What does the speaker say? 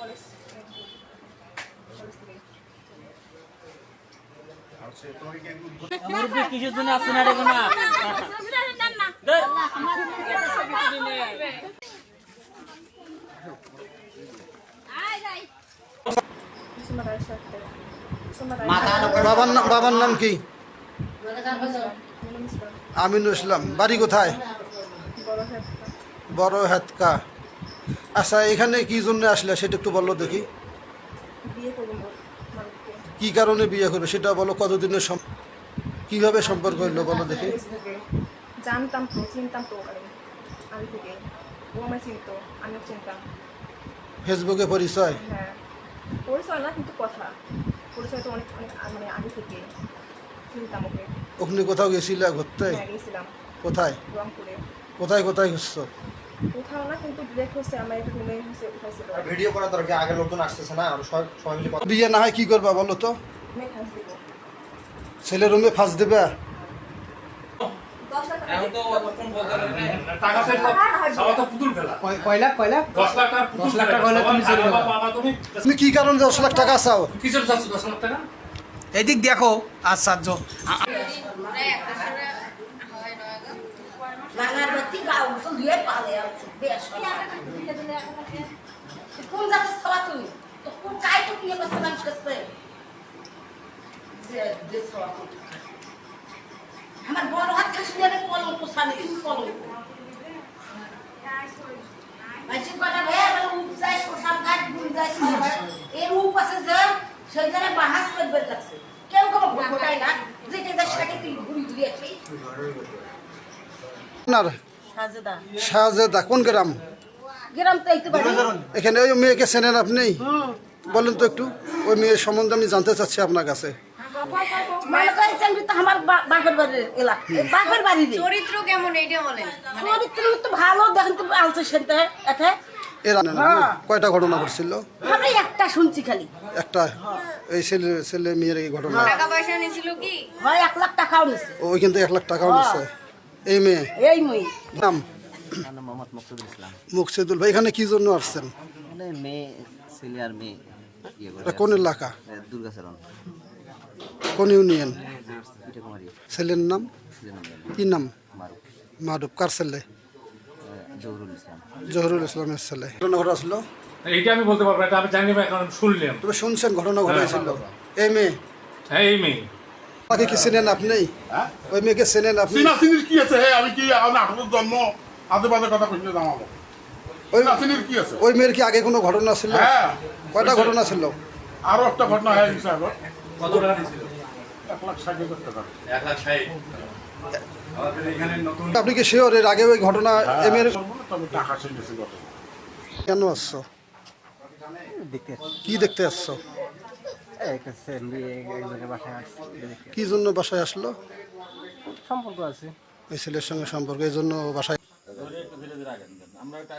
College কিসের জন্য আসছে না বাবার নাম কি? আমিনুল ইসলাম। বাড়ি কোথায়? বড় হাতকা। আচ্ছা এখানে কি জন্য আসলে? সেটা একটু বলো দেখি। কি কারণে বিয়ে করবে? সেটা বলো কতদিনের কীভাবে সম্পর্ক হইল বলো দেখি। ফেসবুকে জানতাম তো চিনতাম তো ওখানে। থেকে। ও আমায় চিনতো আমিও চিনতাম। ফেসবুকে পরিচয়? হ্যাঁ। পরিচয় না কিন্তু কথা। পরিচয় তো অনেক অনেক মানে আগে থেকে চিনতাম ওকে। ওখানে কোথাও গেছিলে ঘুরতে? হ্যাঁ গেছিলাম। কোথায়? রংপুরে। কোথায় কোথায় ঘুরছো? কোথাও না কিন্তু ডিরেক্ট হচ্ছে আমার একটা হচ্ছে উঠাইছিল ভিডিও করার দরকার আগে লোকজন আসতেছে না আমরা সবাই সবাই মিলে কথা বিয়ে না হয় কি করবা বলো তো? ছেলে রুমে ফাঁস দেবে? দশ লাখ টাকা এখন তো অতক্ষণ বলতে পারবে না। টাকা চাই সবার তো পুতুল ফেলা কয়লা কয়লা দশ লাখ টাকা পুতুল দশ লাখ টাকা তুমি চলে যাবে। বাবা তুমি তুমি কি কারণে দশ লাখ টাকা চাও? কিসের দশ লাখ টাকা? এদিক দেখো আশ্চর্য বাঙালি গাও মুসল দুয়ে পালে আছে বেশ কোন জাতের সবা তুই তো কোন কাই তো বিয়ে করছে মানুষ করছে যে দেশ সবা তুই। আমার বড় হাত খাসি নিয়ে কলঙ্ক সামনে কিন্তু কলঙ্ক মাঝে ভাই আমার উপ যায় শোষাম গাছ গুল যায় এর উপ আছে যে সেই জায়গায় বাহাস করবে লাগছে কেউ কোনো ভোটাই না যেটা সেটাকে তুই ঘুরি ঘুরি আসি আপনার? সাজেদা। শাহজাদা কোন গ্রাম? এখানে ওই মেয়েকে চেনেন আপনি? বলেন তো একটু ওই মেয়ের সম্বন্ধে আমি জানতে চাচ্ছি আপনার কাছে। মনে চরিত্র কেমন এইটা বলেন? চরিত্র তো ভালো দেখেন তো আলছে সেটা এর আপনি? কয়টা ঘটনা ঘটছিল? একটা শুনছি খালি। একটা এই ছেলে ছেলে মেয়ের এই ঘটনা। টাকা পয়সা নিয়েছিল কি? হয় এক লাখ টাকাও নিছে। ওইখান থেকে এক লাখ টাকাও নিচ্ছে এই মেয়ে এই মুই। নাম? মোহাম্মদ মকসুদুল ইসলাম। মুকসিদুল ভাই এখানে কি জন্য আসছেন? মানে মেয়ে ছেলে আর মেয়ে ইয়ে এটা কোন এলাকা? দুর্গাচরণ কোন ইউনিয়ন ছেলের নাম কি নাম? মারুফ। কার ছেলে? জহুরুল ইসলাম। জহরুল ইসলামের ছেলে। ঘটনা ঘটা আসলো এইটা আমি বলতে পারব এটা আমি জানি না আমি শুনলাম। তুমি শুনছেন ঘটনা ঘটেছিল এই মেয়ে? হ্যাঁ এই মেয়ে। তাকে কি চেনেন আপনি? ওই মেয়েকে চেনেন আপনি? চিনা চিনির কি আছে? হে আমি কি আমি আঠারো জন্ম কথা কইলে জামাবো। ওই চিনির কি আছে? ওই মেয়ের কি আগে কোনো ঘটনা ছিল? হ্যাঁ। কয়টা ঘটনা ছিল? আরও একটা ঘটনা হয়ে গেছে কত টাকা দিয়েছিল? এক লাখ ষাট হাজার টাকা। এক লাখ ষাট। আমাদের এখানে নতুন আপনি কি শিওর এর আগে ওই ঘটনা টাকা ছিল গেছে কত কেন আসছো? দেখতে কি দেখতে আসছো? কি জন্য বাসায় আসলো? সম্পর্ক আছে। ওই ছেলের সঙ্গে সম্পর্ক এই জন্য বাসায় আমরা একটা